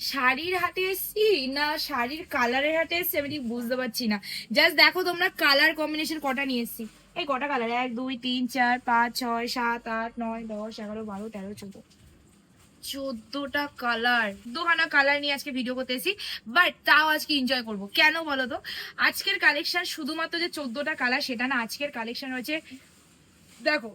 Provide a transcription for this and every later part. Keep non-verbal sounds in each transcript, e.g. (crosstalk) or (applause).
শাড়ির হাটে এসছি না শাড়ির কালারের হাটে এসছি আমি ঠিক বুঝতে পারছি না। জাস্ট দেখো তোমরা কালার কম্বিনেশন কটা নিয়ে এসছি। এই কটা কালার এক, দুই, তিন, চার, পাঁচ, ছয়, সাত, আট, নয়, দশ, এগারো, বারো, তেরো, চোদ্দ। চোদ্দটা কালার দুখানা কালার নিয়ে আজকে ভিডিও করতে এসেছি বাট তাও আজকে এনজয় করব। কেন বলো তো? আজকের কালেকশন শুধুমাত্র যে চোদ্দটা কালার সেটা না, আজকের কালেকশন হচ্ছে দেখো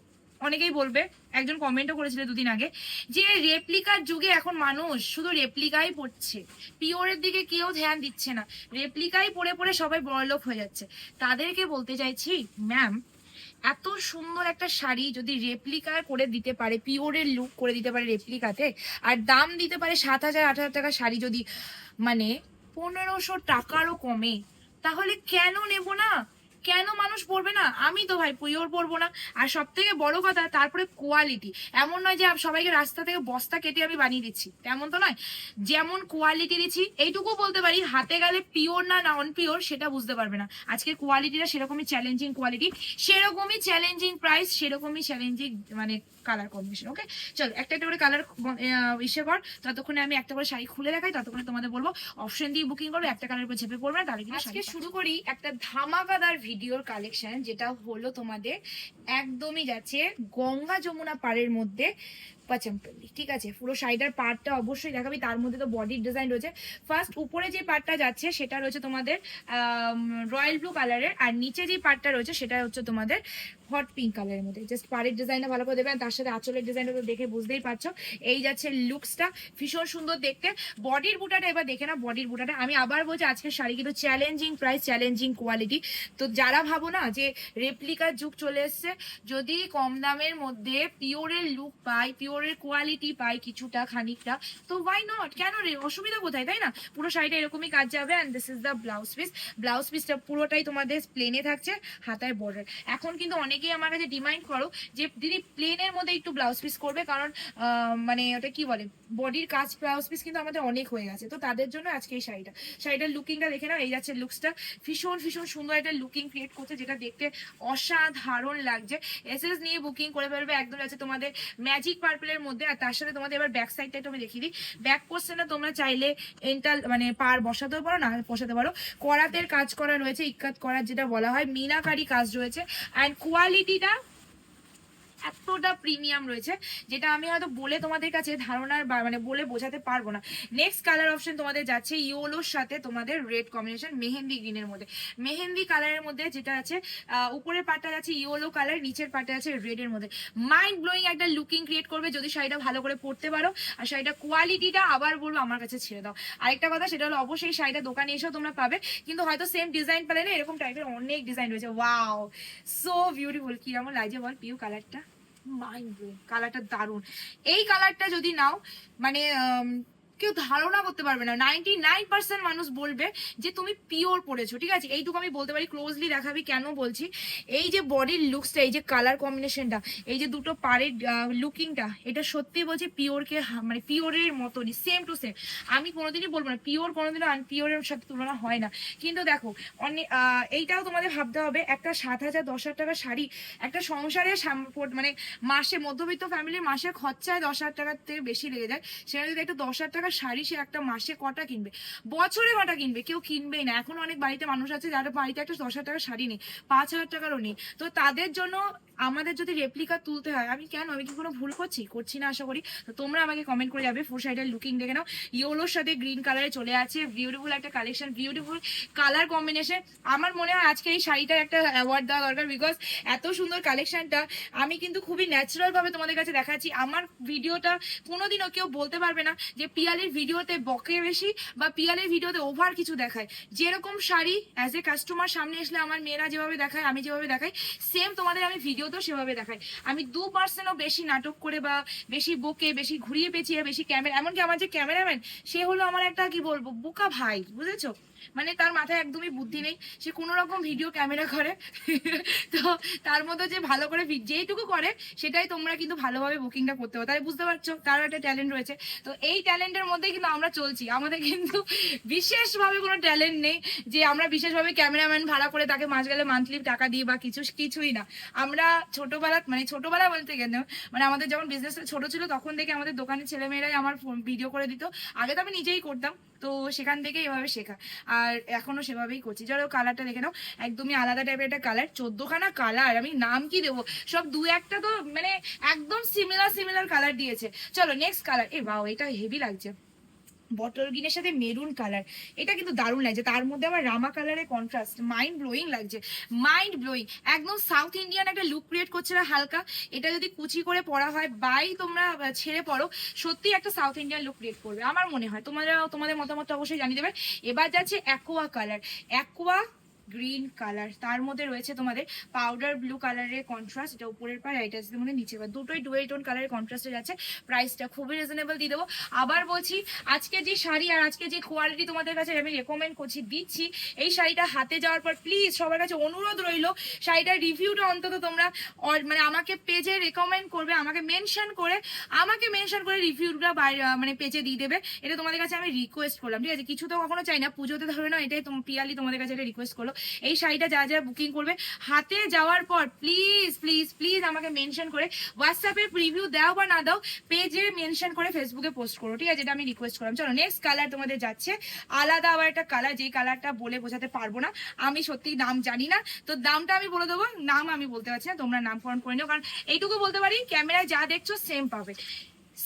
অনেকেই বলবে, একজন কমেন্টও করেছিল দুদিন আগে, যে রেপ্লিকার যুগে এখন মানুষ শুধু রেপ্লিকাই পড়ছে। পিওরের দিকে কেউ ধ্যান দিচ্ছে না। রেপ্লিকাই পড়ে পড়ে সবাই বড়লোক হয়ে যাচ্ছে। তাদেরকে বলতে চাইছি ম্যাম এত সুন্দর একটা শাড়ি যদি রেপ্লিকা করে দিতে পারে পিওরের লুক করে দিতে পারে রেপ্লিকাতে আর দাম দিতে পারে সাত হাজার, আট হাজার টাকা শাড়ি যদি মানে পনেরোশো টাকারও কমে, তাহলে কেন নেব না? কেন মানুষ পরবে না? আমি তো ভাই পিওর পরবো না। আর সব থেকে বড় কথা তারপরে কোয়ালিটি এমন নয় যে সবাইকে রাস্তা থেকে বস্তা কেটে আমি বানিয়ে দিচ্ছি। তেমন তো নয়। যেমন কোয়ালিটি দিচ্ছি এইটুকু বলতে পারি হাতে গেলে পিওর না নন পিওর সেটা বুঝতে পারবে না। আজকের কোয়ালিটিটা সেরকমই চ্যালেঞ্জিং কোয়ালিটি সেরকমই চ্যালেঞ্জিং প্রাইস সেরকমই চ্যালেঞ্জিং মানে কালার কম্বিনেশন ওকে চলো একটা একটা করে কালার ইসে কর। ততক্ষণে আমি একটা করে শাড়ি খুলে দেখাই ততক্ষণে তোমাদের বলব অপশন দিয়ে বুকিং করবে একটা কালার উপর ঝেপে পড়বে না, তাহলে কিন্তু আজকে শুরু করি একটা ধামাকাদার ভিডিওর কালেকশন যেটা হলো তোমাদের একদমই যাচ্ছে গঙ্গা যমুনা পাড়ের মধ্যে পাচমপল্লি ঠিক আছে? পুরো শাড়িটার পার্টটা অবশ্যই দেখাবি, তার মধ্যে তো বডির ডিজাইন রয়েছে। ফার্স্ট উপরে যে পার্টটা যাচ্ছে, সেটা রয়েছে তোমাদের রয়্যাল ব্লু কালারের আর নিচে যে পার্টটা রয়েছে, সেটা হচ্ছে তোমাদের হট পিঙ্ক কালারের মধ্যে। জাস্ট পাড়ের ডিজাইনটা ভালো করে দেবেন তার সাথে আঁচলের ডিজাইনটা তো দেখে বুঝতেই পারছ। এই যাচ্ছে লুকসটা ভীষণ সুন্দর দেখতে। বডির বুটাটা এবার দেখে না বডির বুটাটা। আমি আবার বলছি, আজকের শাড়ি কিন্তু চ্যালেঞ্জিং প্রাইস চ্যালেঞ্জিং কোয়ালিটি তো যারা ভাবো না যে রেপ্লিকার যুগ চলে এসছে, যদি কম দামের মধ্যে পিওরের লুক পাই পিওরের কোয়ালিটি পাই কিছুটা, খানিকটা, তো ওয়াই নট কেন রে? অসুবিধা কোথায়, তাই না? পুরো শাড়িটা এরকমই কাজ যাবে and this is the blouse piece blouse পিসটা পুরোটাই তোমাদের প্লেনে থাকছে, হাতায় বর্ডার এখন কিন্তু অনেকেই আমার কাছে ডিমান্ড করো যে, দিদি প্লেনের মধ্যে একটু ব্লাউজ পিস করবে, কারণ মানে ওটা কি বলে? বডির কাজ ব্লাউজ পিস কিন্তু আমাদের অনেক হয়ে গেছে। তো তাদের জন্য আজকে এই শাড়িটা। শাড়িটার লুকিংটা দেখে নাও, এই যাচ্ছে লুকসটা ভীষণ ভীষণ সুন্দর একটা লুকিং ক্রিয়েট করছে, যেটা দেখতে অসাধারণ লাগছে। এসএস নিয়ে বুকিং করে ফেলবে একদম আছে তোমাদের ম্যাজিক পার্পলের মধ্যে। আর তার সাথে তোমাদের এবার ব্যাক সাইডটা একটু আমি দেখিয়ে দিই। ব্যাক কোশ্চেনটা তোমরা চাইলে এন্টাল মানে পার বসাতেও পারো, না বসাতে পারো। করাতের কাজ করা রয়েছে ইকাত করার যেটা বলা হয়, মিনাকারি কাজ রয়েছে। অ্যান্ড কোয়ালিটিটা এতটা প্রিমিয়াম রয়েছে, যেটা আমি হয়তো বলে তোমাদের কাছে ধারণার মানে বলে বোঝাতে পারব না। নেক্সট কালার অপশন তোমাদের যাচ্ছে ইয়োলোর সাথে তোমাদের রেড কম্বিনেশন মেহেন্দি গ্রিনের মধ্যে। মেহেন্দি কালারের মধ্যে যেটা আছে উপরের পাটটা যাচ্ছে ইয়োলো কালার নিচের পাটটা আছে রেডের মধ্যে। মাইন্ড ব্লোয়িং একটা লুকিং ক্রিয়েট করবে যদি শাড়িটা ভালো করে পরতে পারো। আর শাড়িটা কোয়ালিটিটা আবার বলব আমার কাছে ছেড়ে দাও। আরেকটা কথা সেটা হলো অবশ্যই শাড়িটা দোকানে এসেও তোমরা পাবে, কিন্তু হয়তো সেম ডিজাইন পেলে না, এরকম টাইপের অনেক ডিজাইন রয়েছে। ওয়াও সো বিউটিফুল কি কেমন লাগছে বল পিউ কালারটা মাইন্ড ব্লোয়িং কালারটা দারুণ। এই কালারটা যদি নাও মানে কেউ ধারণা করতে পারবে না। নাইনটি নাইন পার্সেন্ট মানুষ বলবে যে, তুমি পিওর পড়েছো। ঠিক আছে? এইটুকু আমি বলতে পারি ক্লোজলি দেখাবি কেন বলছি। এই যে বডির লুকসটা এই যে কালার কম্বিনেশনটা এই যে দুটো পাড়ের লুকিংটা এটা সত্যি বলছি পিওরকে মানে পিওরের মতনই সেম টু সেম আমি কোনোদিনই বলব না পিওর কোনোদিনও আনপিওরের সাথে তুলনা হয় না। কিন্তু দেখো অনেক এইটাও তোমাদের ভাবতে হবে, একটা সাত হাজার, দশ হাজার টাকা শাড়ি, একটা সংসারে মানে মাসে, মধ্যবিত্ত ফ্যামিলির মাসে খরচায় দশ হাজার টাকার থেকে বেশি লেগে যায়। সেখানে যদি একটা দশ হাজার টাকার শাড়ি সে একটা মাসে কটা কিনবে? বছরে কটা কিনবে? কেউ কিনবেই না। এখন অনেক বাড়িতে মানুষ আছে যারা বাড়িতে একটা দশ হাজার টাকার শাড়ি নেই, পাঁচ হাজার টাকারও নেই। তো তাদের জন্য আমাদের যদি রেপ্লিকা তুলতে হয়, আমি কেন? আমি কি কোনো ভুল করছি? করছি না, আশা করি। তো তোমরা আমাকে কমেন্ট করে যাবে ফোর সাইডের লুকিং দেখে নাও। ইয়োলোর সাথে গ্রিন কালারে চলে আছে বিউটিফুল একটা কালেকশন বিউটিফুল কালার কম্বিনেশন আমার মনে হয় আজকে এই শাড়িটার একটা অ্যাওয়ার্ড দেওয়া দরকার বিকজ এত সুন্দর কালেকশনটা আমি কিন্তু খুবই ন্যাচারালভাবে তোমাদের কাছে দেখাচ্ছি। আমার ভিডিওটা কোনোদিনও কেউ বলতে পারবে না যে পিয়ালের ভিডিওতে বকে বেশি বা পিয়ালের ভিডিওতে ওভার কিছু দেখায়। যেরকম শাড়ি অ্যাজ এ কাস্টমার সামনে আসলে আমার মেয়েরা যেভাবে দেখায়, আমি যেভাবে দেখাই সেম তোমাদের আমি ভিডিওতেও সেভাবে দেখাই আমি দু পার্সেন্টও বেশি নাটক করে বা বেশি বকে, বেশি ঘুরিয়ে পেঁচিয়ে, বেশি ক্যামেরা এমনকি আমার যে ক্যামেরাম্যান সে হলো আমার একটা কি বলব, বোকা ভাই, বুঝেছ? মানে তার মাথায় একদমই বুদ্ধি নেই। সে কোনো রকম ভিডিও ক্যামেরা করে। (laughs) তো তার মধ্যে যে ভালো করে যেইটুকু করে, সেটাই তোমরা কিন্তু ভালোভাবে বুকিংটা করতে পারো। তাই বুঝতে পারছ তারও একটা ট্যালেন্ট রয়েছে। তো এই ট্যালেন্টের মধ্যেই কিন্তু আমরা চলছি। আমাদের কিন্তু বিশেষভাবে কোনো ট্যালেন্ট নেই যে আমরা বিশেষভাবে ক্যামেরাম্যান ভাড়া করে তাকে মাস গেলে মান্থলি টাকা দিই বা কিছু কিছুই না। আমরা ছোটবেলা মানে ছোটবেলা বলতে গেলে মানে আমাদের যখন বিজনেস ছোট ছিল, তখন থেকে আমাদের দোকানের ছেলেমেয়েরাই আমার ভিডিও করে দিত। আগে তো আমি নিজেই করতাম, তো সেখান থেকে এভাবে শেখা। আর এখনও সেভাবেই করছি। চলো কালারটা দেখে নাও। একদমই আলাদা টাইপের একটা কালার চোদ্দখানা কালার আমি নাম কি দেবো? সব দু একটা তো মানে একদম সিমিলার সিমিলার কালার দিয়েছে। চলো নেক্সট কালার এ বাও এটা হেভি লাগছে। বটল গ্রিনের সাথে মেরুন কালার এটা কিন্তু দারুণ লাগছে। তার মধ্যে আবার রামা কালারের কন্ট্রাস্ট মাইন্ড ব্লোয়িং লাগছে। মাইন্ড ব্লোয়িং একদম সাউথ ইন্ডিয়ান একটা লুক ক্রিয়েট করছে না হালকা। এটা যদি কুচি করে পরা হয় বাই তোমরা ছেড়ে পড়ো। সত্যি একটা সাউথ ইন্ডিয়ান লুক ক্রিয়েট করবে। আমার মনে হয়। তোমরা তোমাদের মতামত অবশ্যই জানিয়ে দেবে। এবার যাচ্ছে aqua colour aqua green colour তার মধ্যে রয়েছে তোমাদের পাউডার ব্লু কালারের কন্ট্রাস্ট এটা উপরের পার এটা আছে মধ্যে নিচে পার দুটোই ডুয়েল টোন কালারের কন্ট্রাস্টে যাচ্ছে প্রাইসটা খুবই রিজনেবল দিয়ে দেবো। আবার বলছি, আজকে যে শাড়ি আর আজকে যে কোয়ালিটি তোমাদের কাছে আমি রেকমেন্ড করছি, দিচ্ছি, এই শাড়িটা হাতে যাওয়ার পর প্লিজ সবার কাছে অনুরোধ রইল, শাড়িটার রিভিউটা অন্তত তোমরা মানে আমাকে পেজে রেকমেন্ড করবে, আমাকে মেনশন করে, আমাকে মেনশন করে রিভিউটা মানে পেজে দিয়ে দেবে। এটা তোমাদের কাছে আমি রিকোয়েস্ট করলাম। ঠিক আছে? কিছু তো কখনো চাই না। পুজোতে ধরে না এটাই পিয়ালি তোমাদের কাছে এটা রিকোয়েস্ট করল। এই শাড়িটা যা যা বুকিং করবে, হাতে যাওয়ার পর প্লিজ প্লিজ প্লিজ আমাকে মেনশন করে হোয়াটসঅ্যাপে রিভিউ দাও বা না দাও পেজে মেনশন করে ফেসবুকে পোস্ট করো, ঠিক আছে? এটা আমি রিকোয়েস্ট করলাম। চলো নেক্সট কালার তোমাদের যাচ্ছে। আলাদা আবার একটা কালার যেই কালারটা বলে বোঝাতে পারব না। আমি সত্যি নাম জানি না। তো দামটা আমি বলে দেবো। নাম আমি বলতে পারছি না। তোমরা নামকরণ করে নিও। কারণ এইটুকু বলতে পারি, ক্যামেরায় যা দেখছ সেম পাবে।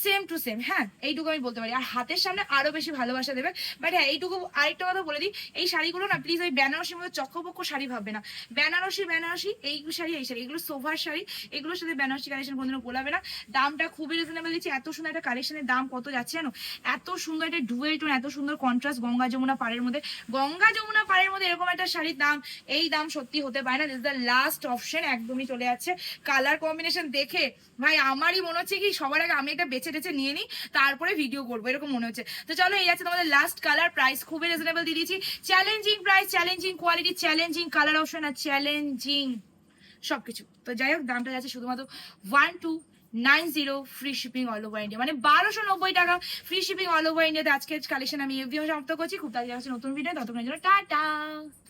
সেম টু সেম হ্যাঁ এইটুকু আমি বলতে পারি। আর হাতের সামনে আরও বেশি ভালোবাসা দেবে বাট হ্যাঁ এইটুকু আরেকটা কথা বলে দিই, এই শাড়িগুলো না প্লিজ ওই বেনারসির মধ্যে চক্রপক্ষ শাড়ি ভাববে না। বেনারসি বেনারসি, এই শাড়ি এই শাড়ি, এগুলো সোভার শাড়ি, এগুলোর সাথে বেনারসি কালেকশন কোনোদিনও গোলাবে না। দামটা খুবই রিজনেবল দিচ্ছি, এত সুন্দর একটা কালেকশনের দাম কত যাচ্ছে জানো? এত সুন্দর একটা ডুয়েল টোন এত সুন্দর কন্ট্রাস্ট গঙ্গা যমুনা পাড়ের মধ্যে। গঙ্গা যমুনা পাড়ের মধ্যে এরকম একটা শাড়ির দাম, এই দাম সত্যি হতে পারে না। দিস দ্য লাস্ট অপশন একদমই চলে যাচ্ছে। কালার কম্বিনেশন দেখে, ভাই, আমারই মনে হচ্ছে কি, সবার আগে আমি এটা বেছে নিয়ে নিই, তারপরে ভিডিও করব, এরকম মনে হচ্ছে। তো চলো, এই আছে তোমাদের লাস্ট কালার প্রাইস খুবই রিজনেবল দিয়ে দিয়েছি। Challenging price challenging quality challenging colour option আর চ্যালেঞ্জিং সবকিছু। তো যাই হোক, দামটা যাচ্ছে শুধুমাত্র one two nine zero free shipping all over India মানে বারোশো নব্বই টাকা ফ্রি শিপিং অল ওভার ইন্ডিয়াতে আজকের কালেকশন আমি এভিও সমাপ্ত করছি। খুব তাড়াতাড়ি আসছে নতুন ভিডিও ততক্ষণের জন্য টাটা।